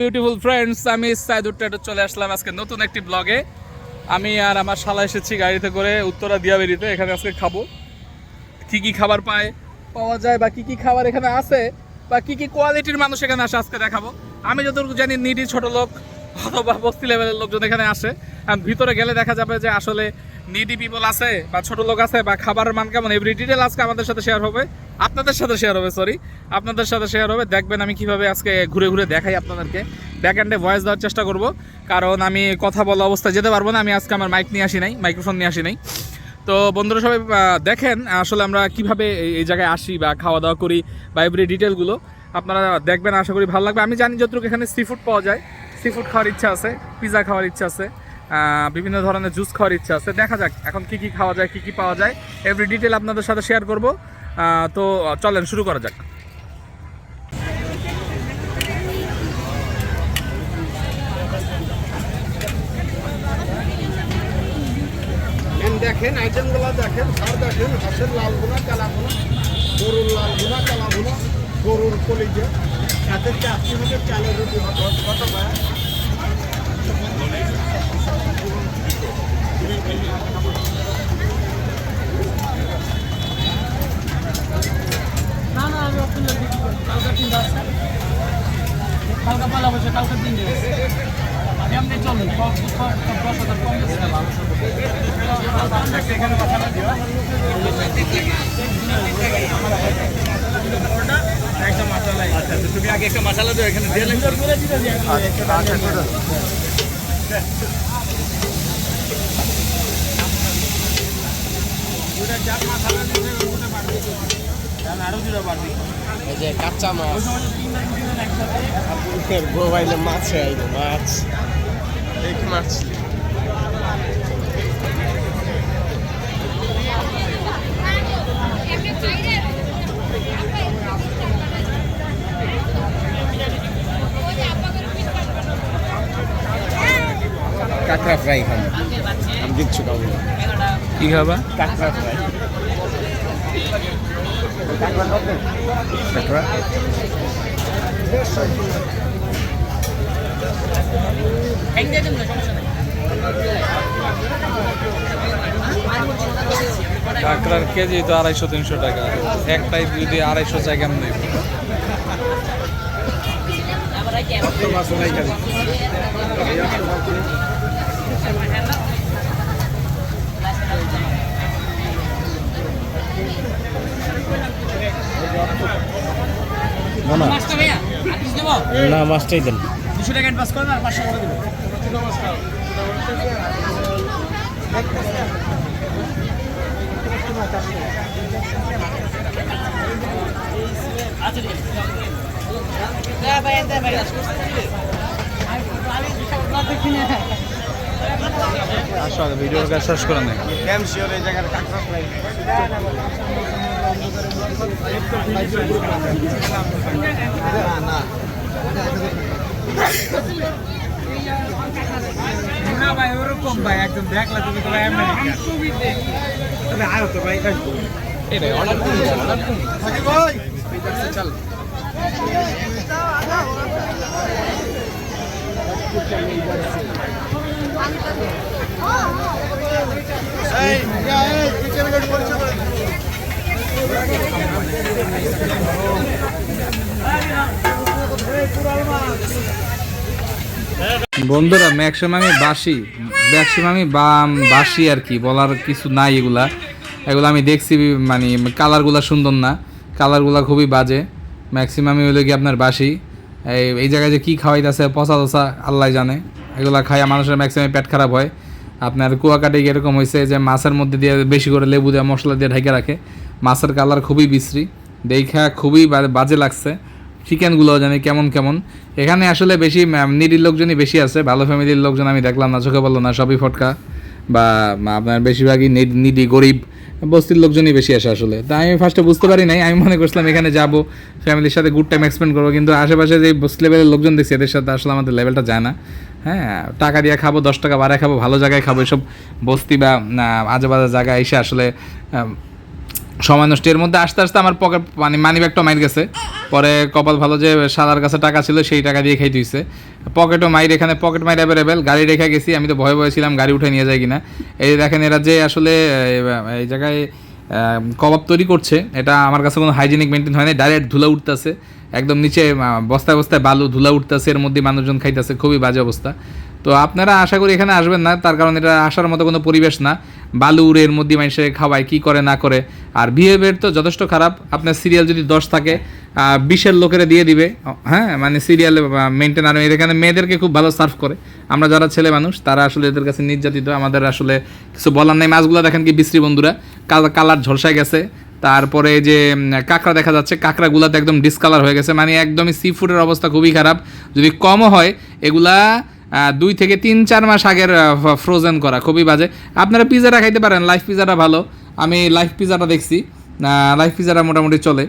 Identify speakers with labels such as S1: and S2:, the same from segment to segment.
S1: Beautiful friends আমি Saidur tattoo চলে আসলাম আজকে নতুন একটি ব্লগে। আমি আর আমার শালা এসেছি গাড়িতে করে উত্তরা দিয়াবেরিতে এখানে আজকে খাব। কি কি খাবার পায়, পাওয়া যায় বা কি কি খাবার এখানে আছে, বা কি কি কোয়ালিটির মানুষ এখানে আসে আজকে দেখাবো। আমি যতটুকু জানি, নিডি ছোট লোক অথবা বস্তি লেভেলের লোকজন এখানে আসে। আর ভিতরে গেলে দেখা যাবে যে আসলে নিডি পিপল আছে বা ছোট লোক আছে বা খাবারের মান কেমন এভরি ডিটেল আজকে আমাদের সাথে শেয়ার হবে। আপনাদের সাথে শেয়ার হবে সরি আপনাদের সাথে শেয়ার হবে। দেখবেন আমি কীভাবে আজকে ঘুরে ঘুরে দেখাই আপনাদেরকে। ব্যাক অ্যান্ডে ভয়েস দেওয়ার চেষ্টা করব। কারণ আমি কথা বলা অবস্থায় যেতে পারব না। আমি আজকে আমার মাইক নিয়ে আসি নাই মাইক্রোফোন নিয়ে আসি নাই। তো বন্ধুরা সবাই দেখেন আসলে আমরা কীভাবে এই জায়গায় আসি বা খাওয়া দাওয়া করি বা এভরি ডিটেলগুলো আপনারা দেখবেন, আশা করি ভালো লাগবে। আমি জানি যতটুকু এখানে সি ফুড পাওয়া যায়। সি ফুড খাওয়ার ইচ্ছা আছে পিৎজা খাওয়ার ইচ্ছা আছে বিভিন্ন ধরনের জুস খাওয়ার ইচ্ছা আছে। দেখা যাক এখন কি কি খাওয়া যায়, কি কি পাওয়া যায়। এভরি ডিটেল আপনাদের সাথে শেয়ার করব। তো চলেন, শুরু করা যাক।
S2: দেখেন আইটেমগুলো দেখেন আর দেখেন, হাঁসের লাল গুনা কালা গুনা গরুর লাল গুনা কালা গুনা গরুর কলিজা। সাথে চাষি হবে চালের রুটি। হবে কত ভাই
S3: না না আমি আপনার কালকে তিন আসছে কালকে পালা বসে কালকে তিন আমি আপনি চলুন সব সব দশ হাজার কম এখানে কথা দিও একটা মশলা আচ্ছা তুমি আগে একটা মশলা দাও এখানে দিয়ে আরও দুটো পারবি
S2: এই যে কাঁচা মাছ। মোবাইলে মাছ আইলো মাছ। এক মাছ। কাঁকড়া ফ্রাই খাব। আমি কিচ্ছু খাব
S1: কি খাবা?
S2: কাঁকড়া ফ্রাই। কাঁকড়া?
S1: কাঁকড়ার কেজি তো আড়াইশো তিনশো টাকা। একটাই যদি আড়াইশো চাই কেমন নেই
S2: মাছ না না
S3: মাছটা ভাইয়া আটিস দেবো
S2: না মাছটাই দেন
S3: দুশো টাকা অ্যাডভান্স করেন আর পাঁচশো করে দেবো আচ্ছা আছে
S1: আসো শেষ করে নেই
S2: এই জায়গার কাঁকড়া ফ্রাই না
S3: না ভাই ওরকম ভাই একদম দেখলা তুমি তো ভাই আমেরিকা তবে আয়ো তো ভাই
S2: থাকি ভাই এই এই পিছনে গাড়ি পরিচয় করে
S1: বন্ধুরা, ম্যাক্সিমামই বাসি ম্যাক্সিমামই বাসি আর কি, বলার কিছু নাই এগুলা। এগুলো আমি দেখছি মানে কালারগুলা সুন্দর না, কালারগুলা খুবই বাজে। ম্যাক্সিমামই হলো কি আপনার বাসি এই এই জায়গায় যে কী খাওয়াইতেছে, পচা তসা আল্লাহ জানে। এগুলা খাইয়া মানুষের ম্যাক্সিমাম পেট খারাপ হয়। আপনার কুয়াকাটে এরকম হয়েছে যে মাছের মধ্যে দিয়ে বেশি করে লেবু দিয়ে, মশলা দিয়ে ঢেকে রাখে। মাছের কালার খুবই বিশ্রী। দেখা খুবই বাজে লাগছে। চিকেনগুলো জানি কেমন কেমন। এখানে আসলে বেশি নিডির লোকজনই বেশি আছে। ভালো ফ্যামিলির লোকজন আমি দেখলাম না, চোখে বলল না, সবই ফটকা। বা আপনার বেশিরভাগই নিডি গরিব, বস্তির লোকজনই বেশি আসে আসলে। তা আমি ফার্স্টে বুঝতে পারি নাই, আমি মনে করছিলাম এখানে যাব ফ্যামিলির সাথে গুড টাইম এক্সপেন্ড করব, কিন্তু আশেপাশে যে বস্তি লেভেলের লোকজন দেখছি, এদের সাথে আসলে আমাদের লেভেলটা যায় না। হ্যাঁ টাকা দিয়ে খাব, দশ টাকা বাড়ায় খাব, ভালো জায়গায় খাব, এসব বস্তি বা আজে বাজে জায়গায় এসে আসলে সময় নষ্ট। এর মধ্যে আস্তে আস্তে আমার পকেট মানে মানি ব্যাগটা মাইর গেছে। পরে কপাল ভালো যে সাদার কাছে টাকা ছিল সেই টাকা দিয়ে খাই দিয়েছে পকেটও মাইর, এখানে পকেট মাইর অ্যাভেলেবেল গাড়ি রেখে গেছি, আমি তো ভয়ে ভয়ে ছিলাম, গাড়ি উঠে নিয়ে যায় কিনা। এই দেখেন, এরা যে আসলে এই জায়গায় কবাব তৈরি করছে, এটা আমার কাছে কোনো হাইজিনিক মেনটেন হয় না ডাইরেক্ট ধুলা উঠতেছে। একদম নিচে বস্তায় বস্তায় বালু ধুলা উঠতেছে, এর মধ্যে মানুষজন খাইতেছে, খুবই বাজে অবস্থা। তো আপনারা আশা করি এখানে আসবেন না, তার কারণ এটা আসার মতো কোনো পরিবেশ না। বালু উড়ে এর মধ্যে মানুষের খাওয়ায়, কি করে না করে। আর বিহেভিয়ার তো যথেষ্ট খারাপ। আপনার সিরিয়াল যদি দশ থাকে বিশের লোকেরা দিয়ে দিবে। হ্যাঁ মানে সিরিয়াল মেনটেন আর এখানে মেয়েদেরকে খুব ভালো সার্ভ করে। আমরা যারা ছেলে মানুষ, তারা আসলে এদের কাছে নির্যাতিত। আমাদের আসলে কিছু বলার নেই। মাছগুলো দেখেন কি বিশ্রী বন্ধুরা। কাল- কালার ঝলসায় গেছে। তারপরে যে কাঁকড়া দেখা যাচ্ছে, কাঁকড়াগুলাতে একদম ডিসকালার হয়ে গেছে। মানে একদমই সি ফুডের অবস্থা খুবই খারাপ। যদি কমও হয়, এগুলা দুই থেকে তিন, চার মাস আগের ফ্রোজেন করা, খুবই বাজে। আপনারা পিজাটা খাইতে পারেন লাইফ পিজাটা ভালো। আমি লাইফ পিজাটা দেখছি। লাইফ পিজাটা মোটামুটি চলে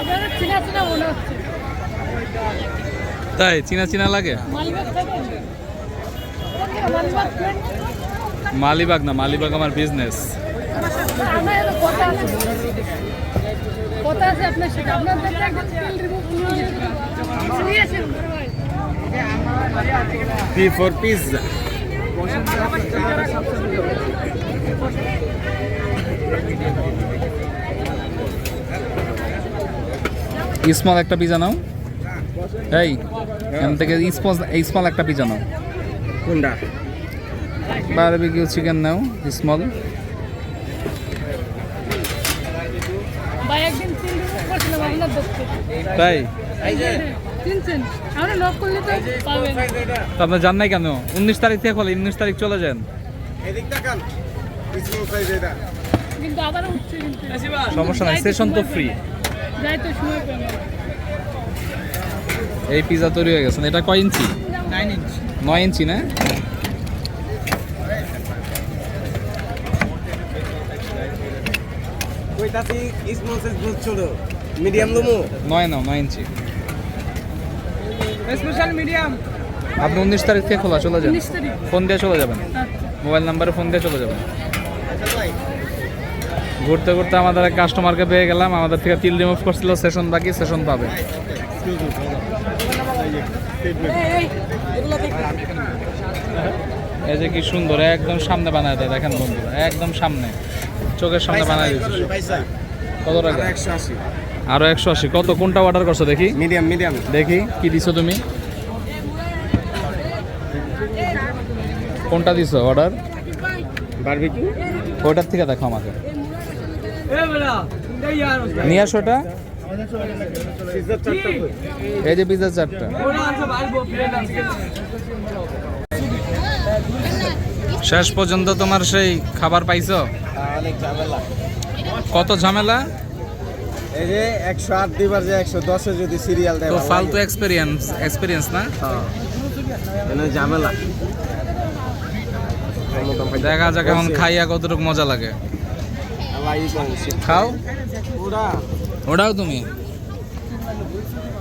S4: আপনারা চেনা চেনা মনে হচ্ছে
S1: তাই চিনা চিনা লাগে?
S4: মালিবাগ
S1: না মালিবাগ আমার বিজনেস
S4: কথা আছে কথা আছে আপনার সাথে আপনার দেখলে একদম তেল remove seriously
S2: P for pizza
S1: small একটা পিজা নাও। এই এখান থেকে স্মল স্মল একটা পিজা নাও।
S2: কোনটা?
S1: বারবিকিউ চিকেন নাও স্মল তাই? আপনার জান নাই কেন? উনিশ তারিখ থেকে খোলে উনিশ তারিখ চলে যান।
S2: এদিক দেখান স্মল সাইজ এটা।
S4: কিন্তু আবার উঠছে কিন্তু
S1: সমস্যা নাই সেশন তো ফ্রি এই পিজা তৈরি হয়ে গেছে। এটা কয় ইঞ্চি? নয় ইঞ্চি না?
S2: মিডিয়াম লমু?
S1: নয় নাও নয় ইঞ্চি।
S3: স্পেশাল মিডিয়াম
S1: আপনি উনিশ তারিখ থেকে খোলা চলে যান। ফোন দিয়ে চলে যাবেন।
S4: আচ্ছা।
S1: মোবাইল নাম্বারে ফোন দিয়ে চলে যাবেন। ঘুরতে ঘুরতে আমাদের এক কাস্টমারকে পেয়ে গেলাম আমাদের থেকে তিল রিমুভ করছিল সেশন বাকি সেশন পাবে। এই যে কি সুন্দর একদম সামনে বানায় দেয় দেখেন বন্ধুরা একদম সামনে চোখের সামনে বানায় দিচ্ছে কত টাকা?
S2: একশো আশি।
S1: আরও একশো আশি। কত কোনটা অর্ডার করছ দেখি?
S2: Medium medium.
S1: দেখি কি দিছো তুমি? কোনটা দিছো অর্ডার
S2: বারবিকিউ
S1: ওটার থেকে দেখো আমাকে। নিয়ে আসো ওটা এই যে পিজা চারটা। শেষ পর্যন্ত তোমার সেই খাবার পাইছো? কত ঝামেলা?
S2: এই যে একশো আট দিবার যে একশো দশে যদি সিরিয়াল দেয়
S1: তো ফালতু
S2: লাগে।
S1: এক্সপিরিয়েন্স এক্সপিরিয়েন্স না?
S2: হ্যাঁ। এনে ঝামেলা।
S1: দেখা যাক এখন খাইয়া কতটুকু মজা লাগে। খাও? ওটাও তুমি?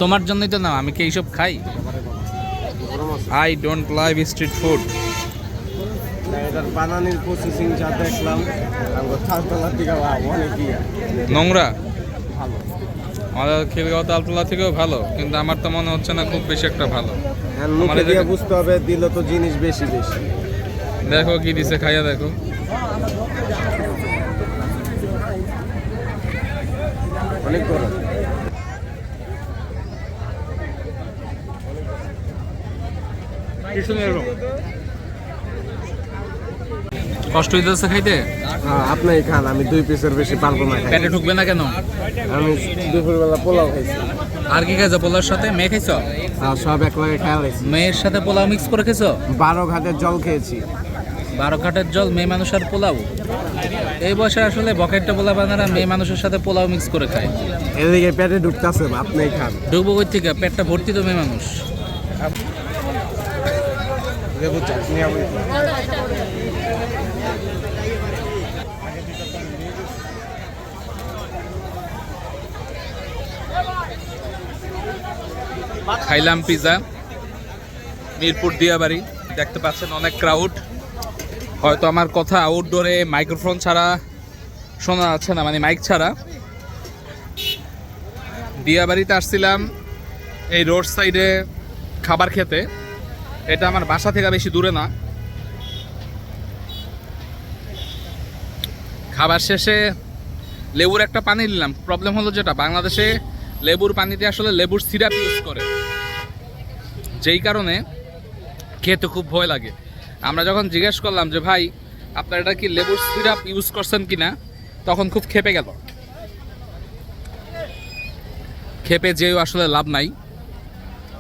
S1: তোমার জন্যই তো না আমি কি এইসব খাই? I don't live street food
S2: বানানির processing যা দেখলাম অনেক
S1: নোংরা?
S2: ভালো
S1: আমাদের খিলগাঁও তালতলা থেকেও ভালো কিন্তু আমার তো মনে হচ্ছে না খুব বেশি একটা ভালো।
S2: হ্যাঁ বুঝতে হবে দিলে তো জিনিস বেশি বেশি।
S1: দেখো কি দিছে খাইয়া দেখো।
S2: অনেক গরম
S1: কষ্ট হইতেছে খাইতে?
S2: হ্যাঁ আপনি খান আমি দুই পিসের বেশি পারব না।
S1: পেটে ঢুকবে না কেন?
S2: আমি দুপুরবেলা পোলাও খাইছি।
S1: আর কি খাইছো পোলার সাথে? মেয়ে খাইছো?
S2: আর সব এক লগে খেয়াল হয়েছি।
S1: মেয়ের সাথে পোলাও মিক্স করে খেয়েছো
S2: বারো ঘাটের জল খেয়েছি।
S1: বারো কাঠের জল মেয়ে মানুষের পোলাও? এই বয়সে আসলে বকেটটা পোলা বানারা মেয়ে মানুষের সাথে পোলাও মিক্স করে খায়।
S2: এদিকে পেটে ঢুকতেছে আপনি খান।
S1: ডুবো কই থেকে? পেটটা ভর্তি তো মেয়ে মানুষ। খাইলাম পিজা মিরপুর দিয়াবাড়ি দেখতে পাচ্ছেন অনেক ক্রাউড হয়তো আমার কথা আউটডোরে মাইক্রোফোন ছাড়া শোনা যাচ্ছে না মানে মাইক ছাড়া। দিয়াবাড়িতে আসছিলাম এই রোড সাইডে খাবার খেতে। এটা আমার বাসা থেকে বেশি দূরে না। খাবার শেষে লেবুর একটা পানি নিলাম। প্রবলেম হলো যেটা, বাংলাদেশে লেবুর পানিতে আসলে লেবুর সিরাপ ইউজ করে। যেই কারণে খেতে খুব ভয় লাগে। আমরা যখন জিজ্ঞেস করলাম যে, ভাই, আপনার এটা কি লেবুর সিরাপ ইউজ করছেন কিনা? তখন খুব খেপে গেল। খেপে যেও আসলে লাভ নাই।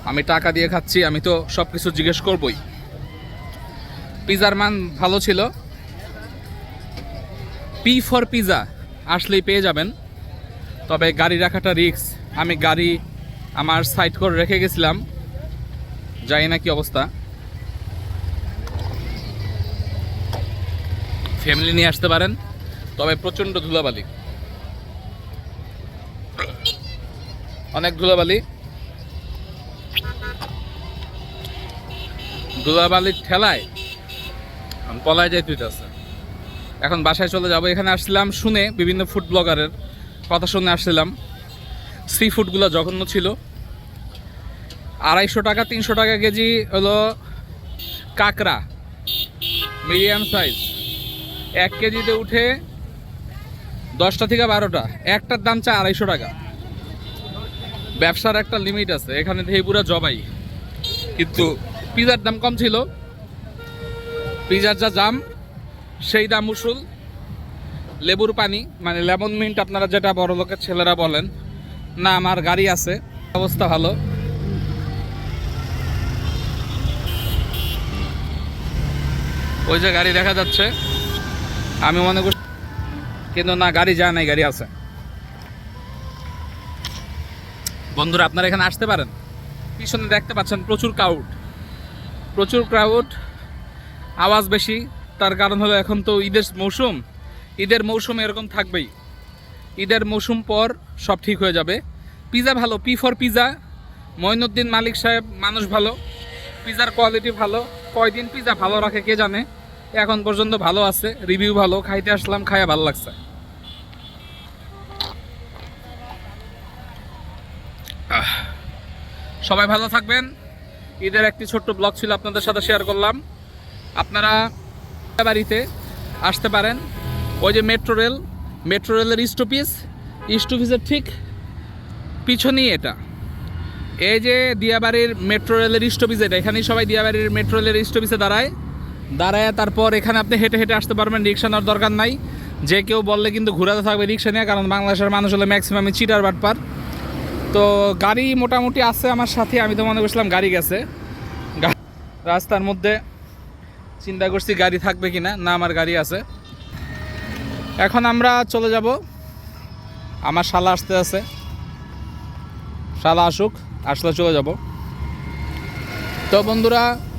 S1: আমি টাকা দিয়ে খাচ্ছি, আমি তো সব কিছু জিজ্ঞেস করবই। পিজার মান ভালো ছিল। পি ফর পিজা আসলেই পেয়ে যাবেন। তবে গাড়ি রাখাটা রিস্ক আমি গাড়ি আমার সাইড করে রেখে গেছিলাম। জানি না কি অবস্থা। ফ্যামিলি নিয়ে আসতে পারেন, তবে প্রচণ্ড ধুলাবালি। অনেক ধুলাবালি। ধুলাবালির ঠেলায় পলায় যাই তুইতেছে এখন বাসায় চলে যাব। এখানে আসছিলাম শুনে বিভিন্ন ফুড ব্লগারের কথা শুনে আসছিলাম। সি ফুডগুলো জঘন্য ছিল। আড়াইশো টাকা, তিনশো টাকা কেজি হলো কাঁকড়া মিডিয়াম সাইজ এক কেজিতে উঠে দশটা থেকে বারোটা। একটার দাম চায় আড়াইশো টাকা। ব্যবসার একটা লিমিট আছে, এখানে থেকে পুরো জবাই। কিন্তু পিজার দাম কম ছিল। পিজার যা দাম, সেই দাম উসুল। লেবুর পানি মানে লেমন মিন্ট আপনারা যেটা বড় লোকের ছেলেরা বলেন, না, আমার গাড়ি আছে, অবস্থা ভালো। ওই যে গাড়ি দেখা যাচ্ছে। আমি মনে করছি কিন্তু না, গাড়ি যায় নাই, গাড়ি আছে। বন্ধুরা, আপনারা এখানে আসতে পারেন। পিছনে দেখতে পাচ্ছেন প্রচুর ক্রাউড প্রচুর ক্রাউড আওয়াজ বেশি। তার কারণ হলো এখন তো ঈদের মৌসুম। ঈদের মৌসুম এরকম থাকবেই। ঈদের মৌসুম পর সব ঠিক হয়ে যাবে। পিজা ভালো P for pizza. Moinuddin Malik সাহেব, মানুষ ভালো। পিজার কোয়ালিটি ভালো। কয়দিন পিজা ভালো রাখে কে জানে? এখন পর্যন্ত ভালো আছে রিভিউ ভালো, খাইতে আসলাম, খাইয়া ভালো লাগছে। সবাই ভালো থাকবেন। ঈদের একটি ছোট্ট ব্লগ ছিল আপনাদের সাথে শেয়ার করলাম। আপনারা বাড়িতে আসতে পারেন। ওই যে মেট্রো রেল মেট্রো রেলের স্টপিস স্টপিসের ঠিক পিছনেই এটা। এই যে দিয়াবাড়ির মেট্রো রেলের স্টপিস এটা এখানেই সবাই দিয়াবাড়ির মেট্রো রেলের স্টপিসে দাঁড়ায়। দাঁড়ায় তারপর এখানে আপনি হেঁটে হেঁটে আসতে পারবেন, রিক্সা নেওয়ার দরকার নাই। যে কেউ বললে কিন্তু ঘোরাতে থাকবে রিক্সা নিয়ে, কারণ বাংলাদেশের মানুষ হলে ম্যাক্সিমামই চিটার বাটপার তো গাড়ি মোটামুটি আছে আমার সাথে, আমি তো মনে করছিলাম গাড়ি গেছে। রাস্তার মধ্যে চিন্তা করছি গাড়ি থাকবে কিনা, না আমার গাড়ি আছে। এখন আমরা চলে যাব। আমার শালা আসতে আছে। শালা আসুক, আসলে চলে যাব। তো বন্ধুরা